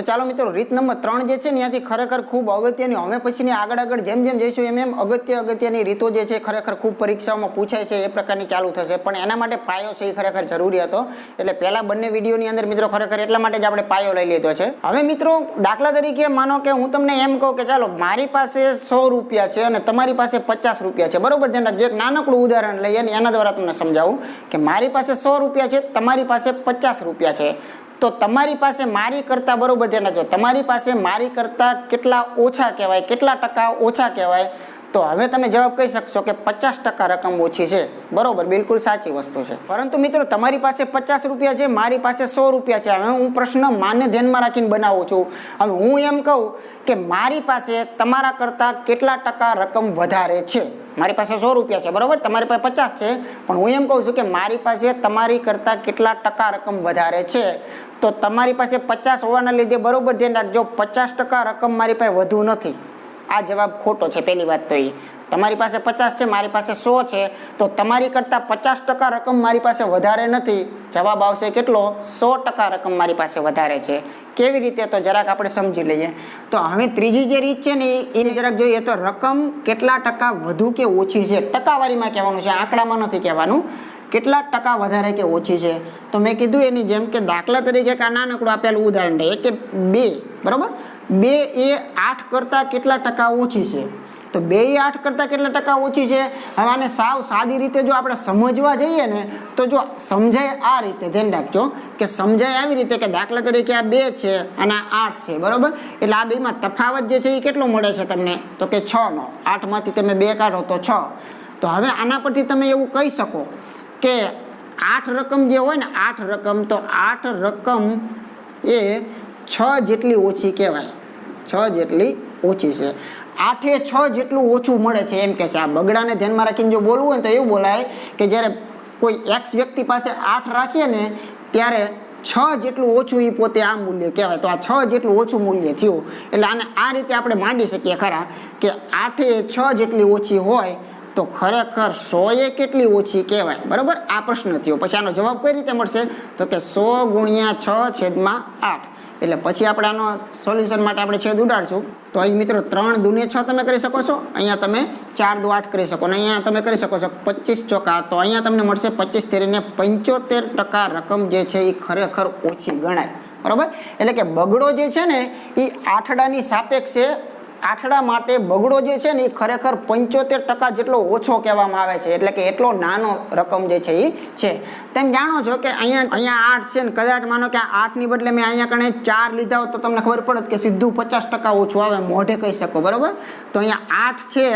તો ચાલો મિત્રો, રીત નંબર ત્રણ જે છે ને, ત્યાંથી ખરેખર ખૂબ અગત્યની હવે પછીની આગળ આગળ જેમ જેમ જઈશું, એમ એમ અગત્ય અગત્યની રીતો જે છે, ખરેખર ખૂબ પરીક્ષાઓમાં પૂછાય છે, એ પ્રકારની ચાલુ થશે. પણ એના માટે પાયો છે એ ખરેખર જરૂરી હતો એટલે પહેલા બંને વિડીયોની અંદર મિત્રો, ખરેખર એટલા માટે જ આપણે પાયો લઈ લીધો છે. હવે મિત્રો, દાખલા તરીકે માનો કે હું તમને એમ કહું કે ચાલો, મારી પાસે સો રૂપિયા છે અને તમારી પાસે પચાસ રૂપિયા છે. બરોબર, ધ્યાન રાખજો. એક નાનકડું ઉદાહરણ લઈએ અને એના દ્વારા તમને સમજાવું કે મારી પાસે સો રૂપિયા છે, તમારી પાસે પચાસ રૂપિયા છે. તો તમારી પાસે મારી કરતાં બરાબર ધ્યાન રાખજો તમારી પાસે મારી કરતાં કેટલા ઓછા કહેવાય, કેટલા ટકા ઓછા કહેવાય, તો હવે તમે જવાબ કહી શકશો કે પચાસ ટકા રકમ ઓછી છે. બરોબર, બિલકુલ સાચી વસ્તુ છે. પરંતુ મિત્રો, તમારી પાસે પચાસ રૂપિયા છે, મારી પાસે સો રૂપિયા છે. હવે હું પ્રશ્ન માને ધ્યાનમાં રાખીને બનાવું છું. હવે હું એમ કહું કે મારી પાસે તમારા કરતાં કેટલા ટકા રકમ વધારે છે? મારી પાસે સો રૂપિયા છે, બરાબર? તમારી પાસે પચાસ છે, પણ હું એમ કહું છું કે મારી પાસે તમારી કરતાં કેટલા ટકા રકમ વધારે છે? તો તમારી પાસે પચાસ હોવાના લીધે બરાબર ધ્યાન રાખજો, પચાસ ટકા રકમ મારી પાસે વધુ નથી. આ જવાબ ખોટો છે, પહેલી વાત તો એ. તમારી પાસે પચાસ છે, મારી પાસે સો છે, તો તમારી કરતાં પચાસ ટકા રકમ મારી પાસે વધારે નથી. જવાબ આવશે કેટલો? સો ટકા રકમ મારી પાસે વધારે છે. કેવી રીતે? તો જરાક આપણે સમજી લઈએ. તો હવે ત્રીજી જે રીત છે ને, એને જરાક જોઈએ તો રકમ કેટલા ટકા વધુ કે ઓછી છે? ટકાવારીમાં કહેવાનું છે, આંકડામાં નથી કહેવાનું. કેટલા ટકા વધારે કે ઓછી છે? તો મેં કીધું એની જેમ કે દાખલા તરીકે કાં નાનકડું આપેલું ઉદાહરણ લઈએ કે બે, બરાબર? બે એ આઠ કરતાં કેટલા ટકા ઓછી છે? તો બે એ આઠ કરતાં કેટલા ટકા ઓછી છે? હવે આને સાવ સાદી રીતે જો આપણે સમજવા જઈએ ને, તો જો સમજાય આ રીતે, ધ્યાન રાખજો, કે સમજાય આવી રીતે કે દાખલા તરીકે આ બે છે અને આ આઠ છે, બરાબર? એટલે આ બેમાં તફાવત જે છે એ કેટલો મળે છે તમને? તો કે છનો આઠમાંથી તમે બે કાઢો તો છ. તો હવે આના પરથી તમે એવું કહી શકો કે આઠ રકમ જે હોય ને, આઠ રકમ, તો આઠ રકમ એ છ જેટલી ઓછી કહેવાય. છ જેટલી ઓછી છે. આઠે છ જેટલું ઓછું મળે છે એમ કે છે. આ બગડાને ધ્યાનમાં રાખીને જો બોલવું હોય તો એવું બોલાય કે જ્યારે કોઈ એક્સ વ્યક્તિ પાસે આઠ રાખીએ ને ત્યારે છ જેટલું ઓછું એ પોતે આ મૂલ્ય કહેવાય. તો આ છ જેટલું ઓછું મૂલ્ય થયું. એટલે આને આ રીતે આપણે માંડી શકીએ ખરા કે આઠે છ જેટલી ઓછી હોય તો ખરેખર સોએ કેટલી ઓછી કહેવાય? બરાબર? આ પ્રશ્ન થયો. પછી આનો જવાબ કઈ રીતે મળશે? તો કે સો ગુણ્યા છ છેદમાં આઠ. એટલે પછી આપણે આનો સોલ્યુશન માટે આપણે છેદ ઉડાડશું. તો અહીં મિત્રો ત્રણ દુને છ તમે કરી શકો છો. અહીંયા તમે ચાર દુ આઠ કરી શકો. અને અહીંયા તમે કરી શકો છો પચીસ ચોકા. તો અહીંયા તમને મળશે પચીસ તેરીને પંચોતેર ટકા રકમ જે છે એ ખરેખર ઓછી ગણાય. બરાબર? એટલે કે બગડો જે છે ને એ આઠડાની સાપેક્ષે આઠડા માટે બગડો જે છે ને એ ખરેખર પંચોતેર ટકા જેટલો ઓછો કહેવામાં આવે છે. એટલે કે એટલો નાનો રકમ જે છે એ છે. તેમ જાણો છો કે અહીંયા અહીંયા આઠ છે ને કદાચ માનો કે આઠની બદલે મેં અહીંયા કણે ચાર લીધા હોત તો તમને ખબર પડત કે સીધું પચાસ ટકા ઓછું આવે મોઢે કહી શકો, બરાબર? તો અહીંયા આઠ છે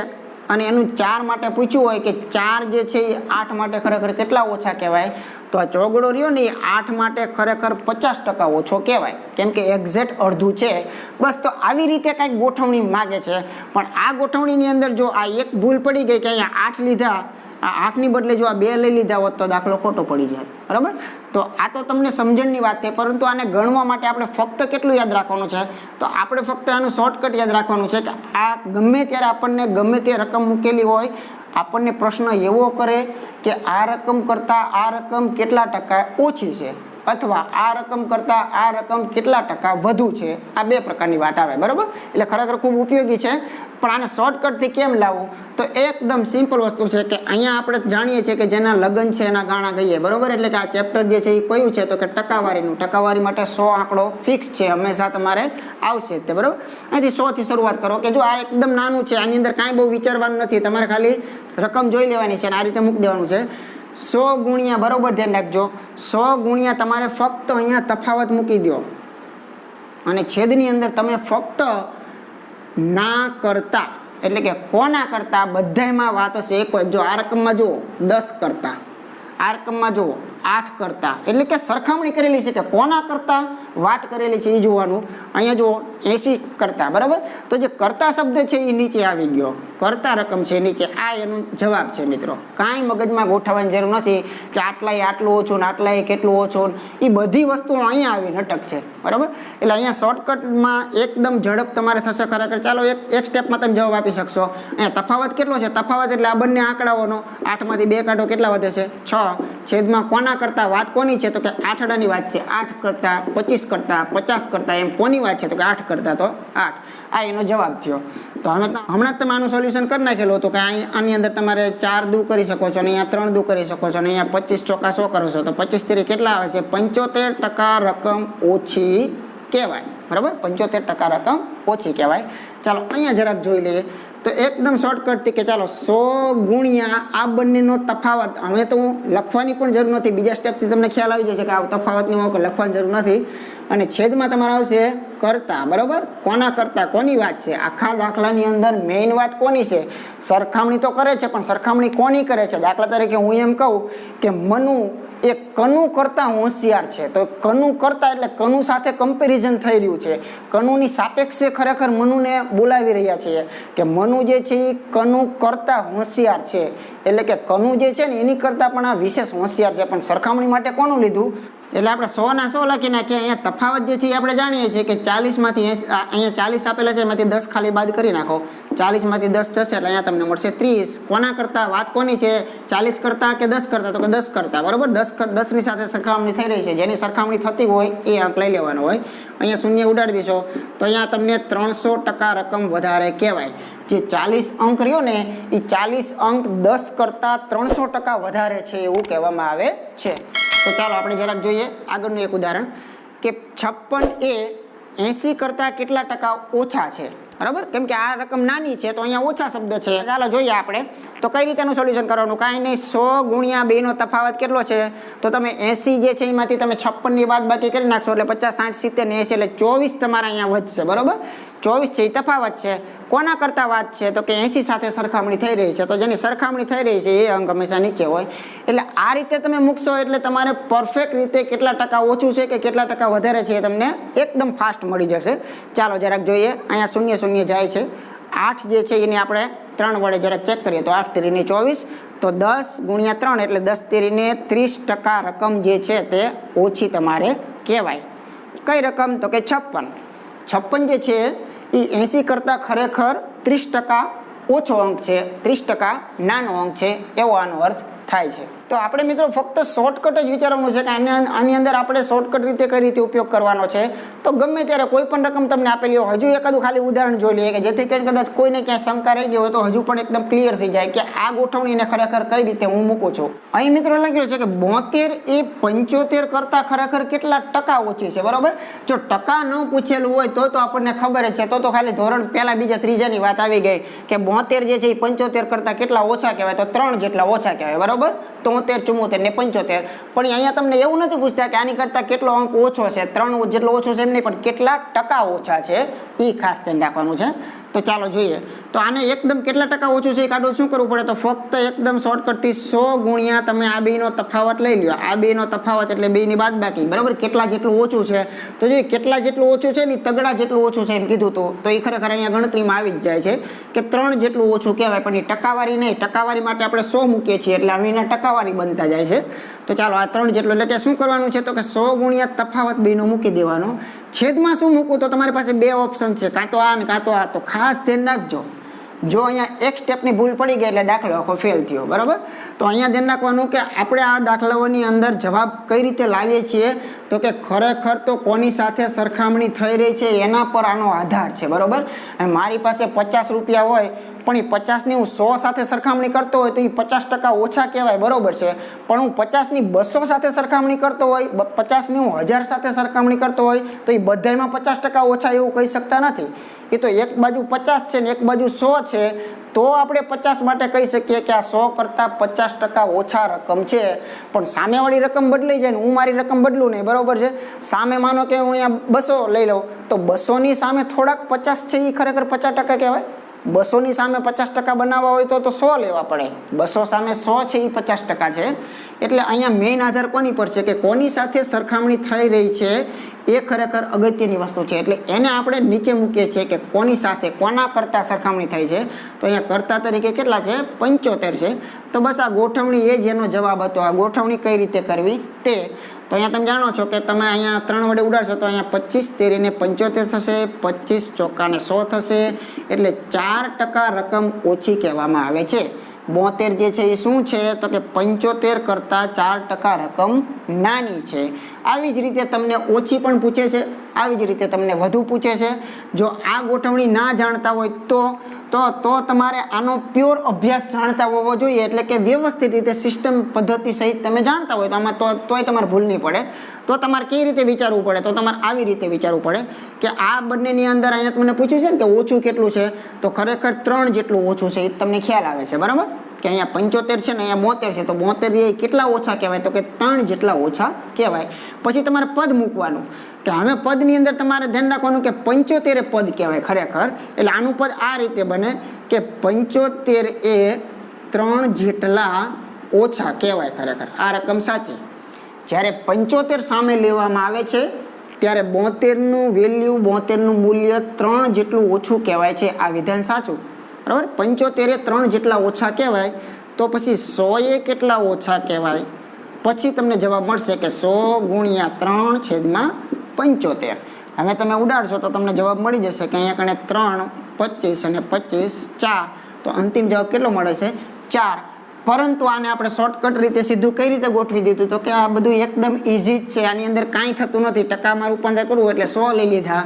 અને એનું ચાર માટે પૂછ્યું હોય કે ચાર જે છે એ આઠ માટે ખરેખર કેટલા ઓછા કહેવાય? તો આ ચોગડો રહ્યો ને આઠ માટે ખરેખર પચાસ ટકા ઓછો કહેવાય. કેમ કે એક્ઝેક્ટ અડધું છે. બસ તો આવી રીતે કાંઈક ગોઠવણી માગે છે. પણ આ ગોઠવણીની અંદર જો આ એક ભૂલ પડી ગઈ કે અહીંયા આઠ લીધા, આ આઠની બદલે જો આ બે લઈ લીધા હોત તો દાખલો ખોટો પડી જાય. બરાબર? તો આ તો તમને સમજણની વાત છે. પરંતુ આને ગણવા માટે આપણે ફક્ત કેટલું યાદ રાખવાનું છે? તો આપણે ફક્ત આનું શોર્ટકટ યાદ રાખવાનું છે કે આ ગમે ત્યારે આપણને ગમે તે રકમ મૂકેલી હોય આપણને પ્રશ્ન એવો કરે કે આ રકમ કરતાં આ રકમ કેટલા ટકા ઓછી છે? અથવા આ રકમ કરતાં આ રકમ કેટલા ટકા વધુ છે? આ બે પ્રકારની વાત આવે, બરાબર? એટલે ખરેખર ખૂબ ઉપયોગી છે. પણ આને શોર્ટકટથી કેમ લાવવું? તો એકદમ સિમ્પલ વસ્તુ છે કે અહીંયા આપણે જાણીએ છીએ કે જેના લગ્ન છે એના ગાણા ગઈએ, બરાબર? એટલે કે આ ચેપ્ટર જે છે એ કયું છે? તો કે ટકાવારીનું. ટકાવારી માટે સો આંકડો ફિક્સ છે, હંમેશા તમારે આવશે તે, બરાબર? અહીંથી સોથી શરૂઆત કરો કે જો આ એકદમ નાનું છે, આની અંદર કાંઈ બહુ વિચારવાનું નથી, તમારે ખાલી રકમ જોઈ લેવાની છે અને આ રીતે મૂકી દેવાનું છે. સો ગુણ્યા બરોબર ધ્યાન રાખજો. સો ગુણ્યા તમારે ફક્ત અહીંયા તફાવત મૂકી દો અને છેદની અંદર તમે ફક્ત ના કરતા, એટલે કે કોના કરતા, બધાયમાં વાત હશે. એક જો આ રકમમાં જુઓ, દસ કરતા. આ રકમમાં જુઓ. આઠ કરતા. એટલે કે સરખામણી કરેલી છે કે કોના કરતા? વાત કરેલી છે એ જોવાનું. અહીંયા જુઓ, એસી કરતા, બરાબર? તો જે કરતા શબ્દ છે એ નીચે આવી ગયો. કરતા રકમ છે નીચે. આ એનો જવાબ છે, મિત્રો. કાંઈ મગજમાં ગોઠવવાની જરૂર નથી કે આટલાય આટલું ઓછું ને આટલાય કેટલું ઓછું એ બધી વસ્તુઓ અહીંયા આવી નટક છે, બરાબર? એટલે અહીંયા શોર્ટકટમાં એકદમ ઝડપ તમારે થશે ખરેખર. ચાલો, એક એક સ્ટેપમાં તમે જવાબ આપી શકશો. અહીંયા તફાવત કેટલો છે? તફાવત એટલે આ બંને આંકડાઓનો. આઠમાંથી બે કાઢો કેટલા વધે છે? છ. છેદમાં કોના કરતા વાત કોની છે? તો કે આઠડાની વાત છે. આઠ કરતાં પચીસ કરતાં પચાસ કરતાં એમ કોની વાત છે? તો કે આઠ કરતાં તો આઠ. આ એનો જવાબ થયો. તો હવે હમણાં જ તમે આનું સોલ્યુશન કરી નાખેલું હતું કે આની અંદર તમારે ચાર દુ કરી શકો છો અને અહીંયા ત્રણ દુ કરી શકો છો અને અહીંયા પચીસ ચોકા સો કરો છો. તો પચીસ તરી કેટલા આવે છે? પંચોતેર ટકા રકમ ઓછી કહેવાય. બરાબર? પંચોતેર ટકા રકમ ઓછી કહેવાય. ચાલો અહીંયા જરાક જોઈ લઈએ. તો એકદમ શોર્ટકટથી કે ચાલો સો ગુણ્યા આ બંનેનો તફાવત. હવે તો હું લખવાની પણ જરૂર નથી. બીજા સ્ટેપથી તમને ખ્યાલ આવી જશે કે આ તફાવતની હું લખવાની જરૂર નથી. અને છેદમાં તમારે આવશે કરતા. બરાબર? કોના કરતા? કોની વાત છે? આખા દાખલાની અંદર મેઇન વાત કોની છે? સરખામણી તો કરે છે, પણ સરખામણી કોની કરે છે? દાખલા તરીકે હું એમ કહું કે મનુ એ કનુ કરતા હોશિયાર છે. તો કનુ કરતાં એટલે કનુ સાથે કમ્પેરિઝન થઈ રહ્યું છે. કનુની સાપેક્ષે ખરેખર મનુને બોલાવી રહ્યા છીએ કે મનુ જે છે એ કનુ કરતા હોશિયાર છે. એટલે કે કનુ જે છે ને એની કરતાં પણ આ વિશેષ હોશિયાર છે. પણ સરખામણી માટે કોનું લીધું? એટલે આપણે સો ના સો લખી નાખીએ અહીંયા તફાવત જે છે એ આપણે જાણીએ છીએ કે ચાલીસમાંથી અહીંયા ચાલીસ આપેલા છે, એમાંથી દસ ખાલી બાદ કરી નાખો. ચાલીસમાંથી દસ જશે એટલે અહીંયા તમને મળશે ત્રીસ. કોના કરતાં? વાત કોની છે? ચાલીસ કરતાં કે દસ કરતાં? તો કે દસ કરતાં. બરાબર? દસ દસની સાથે સરખામણી થઈ રહી છે. જેની સરખામણી થતી હોય એ અંક લઈ લેવાનો હોય. અહીંયા શૂન્ય ઉડાડી દેશો. તો અહીંયા તમને ત્રણસો ટકા રકમ વધારે કહેવાય. જે ચાલીસ અંક રહ્યો ને, એ ચાલીસ અંક દસ કરતાં ત્રણસો ટકા વધારે છે એવું કહેવામાં આવે છે. તો ચાલો આપણે જરાક જોઈએ આગળનું એક ઉદાહરણ કે છપ્પન એ એંસી કરતાં કેટલા ટકા ઓછા છે? બરાબર? કેમ કે આ રકમ નાની છે, તો અહીંયા ઓછા શબ્દ છે. ચાલો જોઈએ આપણે. તો કઈ રીતેનું સોલ્યુશન કરવાનું? કાંઈ નહીં, સો ગુણ્યા બેનો તફાવત કેટલો છે? તો તમે એંસી જે છે એમાંથી તમે છપ્પનની બાદ બાકી કરી નાખશો, એટલે પચાસ, સાઠ, સિત્તેર ને એંસી, એટલે ચોવીસ તમારા અહીંયા વધશે. બરાબર? ચોવીસ છે એ તફાવત છે. કોના કરતાં વાત છે? તો કે એંસી સાથે સરખામણી થઈ રહી છે. તો જેની સરખામણી થઈ રહી છે, એ અંક હંમેશા નીચે હોય. એટલે આ રીતે તમે મૂકશો એટલે તમારે પરફેક્ટ રીતે કેટલા ટકા ઓછું છે કે કેટલા ટકા વધારે છે એ તમને એકદમ ફાસ્ટ મળી જશે. ચાલો જરાક જોઈએ. અહીંયા શૂન્ય શૂન્ય જાય છે. આઠ જે છે, એની આપણે ત્રણ વડે જરાક ચેક કરીએ. તો આઠ તેરીને ચોવીસ, તો દસ ગુણ્યા ત્રણ એટલે દસ તેરીને ત્રીસ ટકા રકમ જે છે તે ઓછી તમારે કહેવાય. કઈ રકમ? તો કે છપ્પન. છપ્પન જે છે એ એંસી કરતાં ખરેખર ત્રીસ ટકા ઓછો અંક છે. ત્રીસ ટકા નાનો અંક છે. એવો આનો અર્થ થાય છે. તો આપણે મિત્રો ફક્ત શોર્ટકટ જ વિચારવાનું છે કે આને અંદર આપણે શોર્ટકટ રીતે કઈ રીતે ઉપયોગ કરવાનો છે. તો ગમે ત્યારે કોઈ પણ રકમ તમને આપેલી હોય, હજુ એકાદું ખાલી ઉદાહરણ જોઈ લઈએ કે જેથી કરીને કદાચ કોઈને ક્યાંય શંકા રહી ગઈ હોય તો હજુ પણ એકદમ ક્લિયર થઈ જાય કે આ ગોઠવણીને ખરેખર કઈ રીતે હું મૂકું છું. અહીં મિત્રો લખ્યું છે કે બોતેર એ પંચોતેર કરતાં ખરેખર કેટલા ટકા ઓછી છે, બરાબર? જો ટકા ન પૂછેલું હોય તો તો આપણને ખબર જ છે, તો તો ખાલી ધોરણ પહેલા બીજા ત્રીજાની વાત આવી ગઈ કે બોતેર જે છે એ પંચોતેર કરતાં કેટલા ઓછા કહેવાય? તો ત્રણ જેટલા ઓછા કહેવાય, બરાબર? તોતેર ચુમ્મોતેર ને પંચોતેર. પણ અહીંયા તમને એવું નથી પૂછતા કે આની કરતાં કેટલો અંક ઓછો છે? ત્રણ જેટલો ઓછો છે એમ નહીં, પણ કેટલા ટકા ઓછા છે? એ ખાસ ધ્યાન રાખવાનું છે. તો ચાલો જોઈએ. તો આને એકદમ કેટલા ટકા ઓછું છે એ કાઢો શું કરવું પડે? તો ફક્ત એકદમ શોર્ટકટથી સો ગુણ્યા તમે આ બેનો તફાવત લઈ લ્યો. આ બેનો તફાવત એટલે બેની બાદ બાકી. બરાબર? કેટલા જેટલું ઓછું છે? તો જોઈએ, કેટલા જેટલું ઓછું છે ને તગડા જેટલું ઓછું છે એમ કીધું તો. તો એ ખરેખર અહીંયા ગણતરીમાં આવી જ જાય છે કે ત્રણ જેટલું ઓછું કહેવાય, પણ એ ટકાવારી નહીં. ટકાવારી માટે આપણે સો મૂકીએ છીએ એટલે અહીંના ટકાવારી બનતા જાય છે. તો ચાલો આ ત્રણ જેટલું એટલે કે શું કરવાનું છે તો કે સો ગુણ્યા તફાવત બેનો મૂકી દેવાનો. છેદમાં શું મૂકવું? તો તમારી પાસે બે ઓપ્શન છે, કાં તો આ ને કાં તો આ. તો ખાસ ધ્યાન રાખજો. જો અહીંયા એક સ્ટેપની ભૂલ પડી ગઈ એટલે દાખલો આખો ફેલ થયો, બરાબર? તો અહીંયા ધ્યાન રાખવાનું કે આપણે આ દાખલાઓની અંદર જવાબ કઈ રીતે લાવીએ છીએ? તો કે ખરેખર તો કોની સાથે સરખામણી થઈ રહી છે? એના પર આનો આધાર છે, બરાબર? મારી પાસે પચાસ રૂપિયા હોય પણ એ પચાસની હું સો સાથે સરખામણી કરતો હોય તો એ પચાસ ટકા ઓછા કહેવાય, બરોબર છે. પણ હું પચાસની બસો સાથે સરખામણી કરતો હોય પચાસની હું હજાર સાથે સરખામણી કરતો હોય, તો એ બધામાં પચાસ ટકા ઓછા એવું કહી શકતા નથી. એ તો એક બાજુ પચાસ છે ને એક બાજુ સો છે, તો આપણે પચાસ માટે કહી શકીએ કે આ સો કરતાં પચાસ ટકા ઓછા રકમ છે. પણ સામેવાળી રકમ બદલાઈ જાય ને હું મારી રકમ બદલું નહીં, બરોબર છે? સામે માનો કે હું અહીંયા બસો લઈ લઉં, તો બસોની સામે થોડાક પચાસ છે એ ખરેખર પચાસ ટકા કહેવાય? બસોની સામે પચાસ ટકા બનાવવા હોય તો સો લેવા પડે. બસો સામે સો છે એ પચાસ ટકા છે. એટલે અહીંયા મેઇન આધાર કોની પર છે કે કોની સાથે સરખામણી થઈ રહી છે એ ખરેખર અગત્યની વસ્તુ છે. એટલે એને આપણે નીચે મૂકીએ છીએ કે કોની સાથે કોના કરતાં સરખામણી થઈ છે. તો અહીંયા કરતા તરીકે કેટલા છે? પંચોતેર છે. તો બસ આ ગોઠવણી એ જ એનો જવાબ હતો. આ ગોઠવણી કઈ રીતે કરવી? તે તો અહીંયા તમે જાણો છો કે તમે અહીંયા ત્રણ વડે ઉડાડશો તો અહીંયા પચીસ તેરીને પંચોતેર થશે, પચીસ ચોક્કાને સો થશે, એટલે ચાર ટકા રકમ ઓછી કહેવામાં આવે છે. બોતેર જે છે એ શું છે? તો કે પંચોતેર કરતાં ચાર ટકા રકમ નાની છે. આવી જ રીતે તમને ઓછી પણ પૂછે છે. આવી જ રીતે તમને વધુ પૂછે છે. જો આ ગોઠવણી ના જાણતા હોય તો તો તો તમારે આનો પ્યોર અભ્યાસ જાણતા હોવો જોઈએ. એટલે કે વ્યવસ્થિત રીતે સિસ્ટમ પદ્ધતિ સહિત તમે જાણતા હોય તો આમાં તો, તોય તમારે ભૂલ નહીં પડે. તો તમારે કઈ રીતે વિચારવું પડે? તો તમારે આવી રીતે વિચારવું પડે કે આ બંનેની અંદર અહીંયા તમને પૂછ્યું છે ને કે ઓછું કેટલું છે? તો ખરેખર ત્રણ જેટલું ઓછું છે. એ તમને ખ્યાલ આવે છે. બરાબર? કે અહીંયા પંચોતેર છે ને અહીંયા બોતેર છે, તો બોતેર એ કેટલા ઓછા કહેવાય? તો કે ત્રણ જેટલા ઓછા કહેવાય. પછી તમારે પદ મૂકવાનું. કે હવે પદની અંદર તમારે ધ્યાન રાખવાનું કે પંચોતેર પદ કહેવાય ખરેખર. એટલે આનું પદ આ રીતે બને કે પંચોતેર એ ત્રણ જેટલા ઓછા કહેવાય ખરેખર. આ રકમ સાચી. જ્યારે પંચોતેર સામે લેવામાં આવે છે, ત્યારે બોતેરનું વેલ્યુ બોતેરનું મૂલ્ય ત્રણ જેટલું ઓછું કહેવાય છે. આ વિધાન સાચું. બરાબર? પંચોતેરે ત્રણ જેટલા ઓછા કહેવાય, તો પછી સોએ કેટલા ઓછા કહેવાય? પછી તમને જવાબ મળશે કે સો ગુણ્યા ત્રણ છેદમાં પંચોતેર. હવે તમે ઉડાડશો તો તમને જવાબ મળી જશે કે અહીંયા કણે ત્રણ, પચીસ અને પચીસ ચાર. તો અંતિમ જવાબ કેટલો મળે છે? ચાર. પરંતુ આને આપણે શોર્ટકટ રીતે સીધું કઈ રીતે ગોઠવી દીધું? તો કે આ બધું એકદમ ઇઝી જ છે. આની અંદર કાંઈ થતું નથી. ટકામાં રૂપાંતર કરવું એટલે સો લઈ લીધા.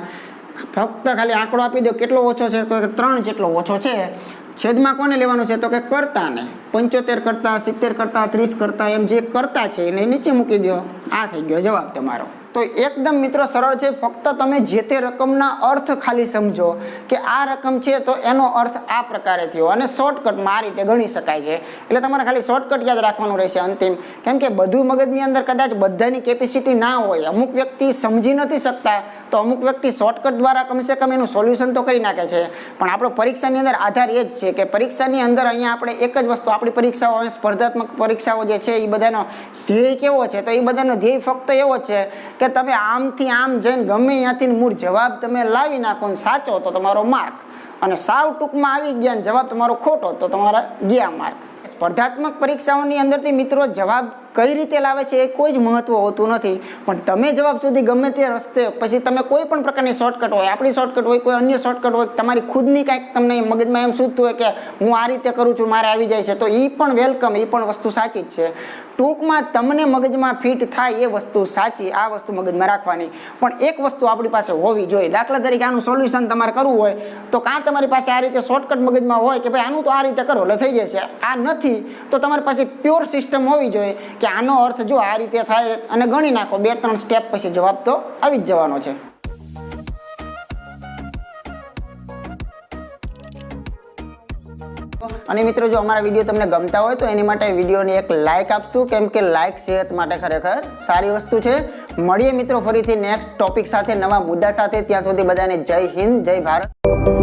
ફક્ત ખાલી આંકડો આપી દો, કેટલો ઓછો છે? ત્રણ જેટલો ઓછો છે. છેદમાં કોને લેવાનું છે? તો કે કરતાને. પંચોતેર કરતા, સિત્તેર કરતા, ત્રીસ કરતા, એમ જે કરતા છે એને નીચે મૂકી દો. આ થઈ ગયો જવાબ તમારો. તો એકદમ મિત્રો સરળ છે. ફક્ત તમે જે તે રકમના અર્થ ખાલી સમજો કે આ રકમ છે તો એનો અર્થ આ પ્રકારે થયો અને શોર્ટકટમાં આ રીતે ગણી શકાય છે. એટલે તમારે ખાલી શોર્ટકટ યાદ રાખવાનું રહેશે અંતિમ. કેમ કે બધું મગજની અંદર કદાચ બધાની કેપેસિટી ના હોય, અમુક વ્યક્તિ સમજી નથી શકતા, તો અમુક વ્યક્તિ શોર્ટકટ દ્વારા કમસે કમ એનું સોલ્યુશન તો કરી નાખે છે. પણ આપણો પરીક્ષાની અંદર આધાર એ જ છે કે પરીક્ષાની અંદર અહીંયા આપણે એક જ વસ્તુ, આપણી પરીક્ષાઓ સ્પર્ધાત્મક પરીક્ષાઓ જે છે એ બધાનો ધ્યેય કેવો છે? તો એ બધાનો ધ્યેય ફક્ત એવો છે છે તમે આમથી આમ જઈને ગમે ત્યાંથી મૂળ જવાબ તમે લાવી નાખો ને સાચો તો તમારો માર્ક. અને સાવ ટૂંકમાં આવી ગયા ને જવાબ તમારો ખોટો તો તમારા ગયા માર્ક. સ્પર્ધાત્મક પરીક્ષાઓની અંદરથી મિત્રો જવાબ કઈ રીતે લાવે છે એ કોઈ જ મહત્વ હોતું નથી. પણ તમે જવાબ સુધી ગમે તે રસ્તે પછી તમે કોઈ પણ પ્રકારની શોર્ટકટ હોય, આપણી શોર્ટકટ હોય, કોઈ અન્ય શોર્ટકટ હોય, તમારી ખુદની કાંઈક તમને મગજમાં એમ સૂચતું હોય કે હું આ રીતે કરું છું, મારે આવી જાય છે, તો એ પણ વેલકમ એ પણ વસ્તુ સાચી જ છે. ટૂંકમાં તમને મગજમાં ફિટ થાય એ વસ્તુ સાચી, આ વસ્તુ મગજમાં રાખવાની. પણ એક વસ્તુ આપણી પાસે હોવી જોઈએ. દાખલા તરીકે આનું સોલ્યુશન તમારે કરવું હોય, તો કાં તમારી પાસે આ રીતે શોર્ટકટ મગજમાં હોય કે ભાઈ આનું તો આ રીતે કરો, એટલે થઈ જશે. આ નથી, તો તમારી પાસે પ્યોર સિસ્ટમ હોવી જોઈએ કે આનો અર્થ જો આ રીતે થાય અને ગણી નાખો. બે, ત્રણ સ્ટેપ પછી જવાબ તો આવી જ જવાનો છે. અને મિત્રો, જો અમારા વીડિયો તમને ગમતા હોય તો એની માટે વિડીયોને એક લાઇક આપશું. કેમ કે લાઇક સેહત માટે ખરેખર સારી વસ્તુ છે. મળીએ મિત્રો ફરીથી નેક્સ્ટ ટોપિક સાથે, નવા મુદ્દા સાથે. ત્યાં સુધી બધાને જય હિન્દ, જય ભારત.